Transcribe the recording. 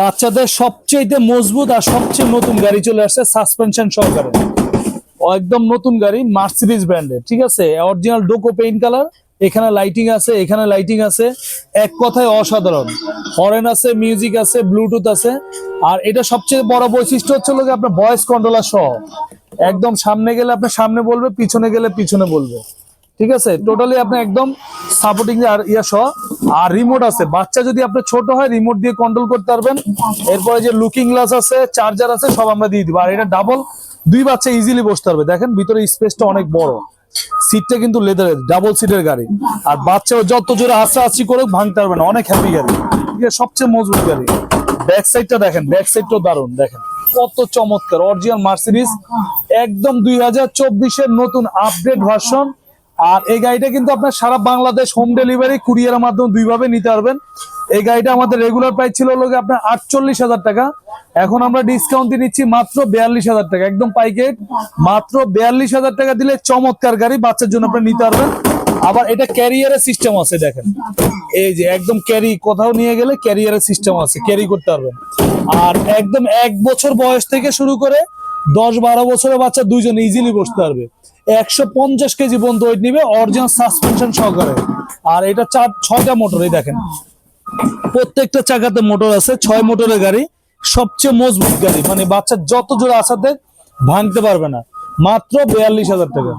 বাচ্চাদের সবচেয়ে মজবুত আর সবচেয়ে নতুন গাড়ি চলে আসছে সাসপেনশন সহকারে। একদম নতুন গাড়ি মার্সিডিজ ব্র্যান্ডের ঠিক আছে? অরিজিনাল ডোকো পেইন্ট কালার এখানে লাইটিং আছে, এখানে লাইটিং আছে। এক কথায় অসাধারণ। হরেন আছে মিউজিক আছে ব্লুটুথ আছে। আর এটা সবচেয়ে বড় বৈশিষ্ট্য হচ্ছে গিয়ে আপনার ভয়েস কন্ট্রোলার সহ। একদম সামনে গেলে আপনার সামনে বলবে, পিছনে গেলে পিছনে বলবে। ঠিক আছে? টোটালি আপনি একদম সাপোর্টিং আর ইয়া সহ। আর রিমোট আছে। বাচ্চা যদি আপনার ছোট হয় রিমোট দিয়ে কন্ট্রোল করতে পারবেন। এরপরে যে লুকিং গ্লাস আছে চার্জার আছে, সব আমরা দিয়ে দিব। আর এটা ডাবল দুই বাচ্চা ইজিলি বসতে পারবে। দেখেন, ভিতরে স্পেসটা অনেক বড়। সিটটা কিন্তু লেদারের ডাবল সিটের গাড়ি। আর বাচ্চা যত জোরে হাসাহাসি করে ভাঙতে পারবে না। অনেক হ্যাপি গাড়ি। আছে, সবচেয়ে মজবুত গাড়ি। ব্যাক সাইডটা দেখেন ব্যাক সাইডটাও দারুণ। দেখেন, কত চমৎকার। অরিজিনাল মার্সিডিস একদম দুই হাজার চব্বিশের নতুন আপডেট ভার্সন আর এই গাড়িটা কিন্তু আপনার সারা বাংলাদেশ হোম ডেলিভারি কুরিয়ারের মাধ্যমে দুইভাবে নিতে পারবেন। এই গাড়িটা আমাদের রেগুলার প্রাইস ছিল গিয়ে আপনার আটচল্লিশ হাজার টাকা। এখন আমরা ডিসকাউন্ট নিচ্ছি মাত্র বিয়াল্লিশ হাজার টাকা। একদম পাইকেট। মাত্র বিয়াল্লিশ হাজার টাকা দিলে চমৎকার গাড়ি, বাচ্চার জন্য আপনি নিতে পারবেন। আবার এটা ক্যারিয়ারের সিস্টেম আছে, দেখেন। এই যে একদম ক্যারি কোথাও নিয়ে গেলে ক্যারিয়ারের সিস্টেম আছে ক্যারি করতে পারবেন। আর একদম এক বছর বয়স থেকে শুরু করে দশ বারো বছরের বাচ্চা দুইজন ইজিলি বসতে পারবে। একশো পঞ্চাশ কেজি পর্যন্ত ওয়েট নিবে অরিজিনাল সাসপেনশন সহকারে। আর এটা চার, ছয়টা মোটর এই দেখেন। প্রত্যেকটা চাকাতে মোটর আছে, ছয় মোটরের গাড়ি। সবচেয়ে মজবুত গাড়ি মানে বাচ্চা যত জোরে আসাতে ভাঙতে পারবে না। মাত্র বিয়াল্লিশ হাজার টাকা।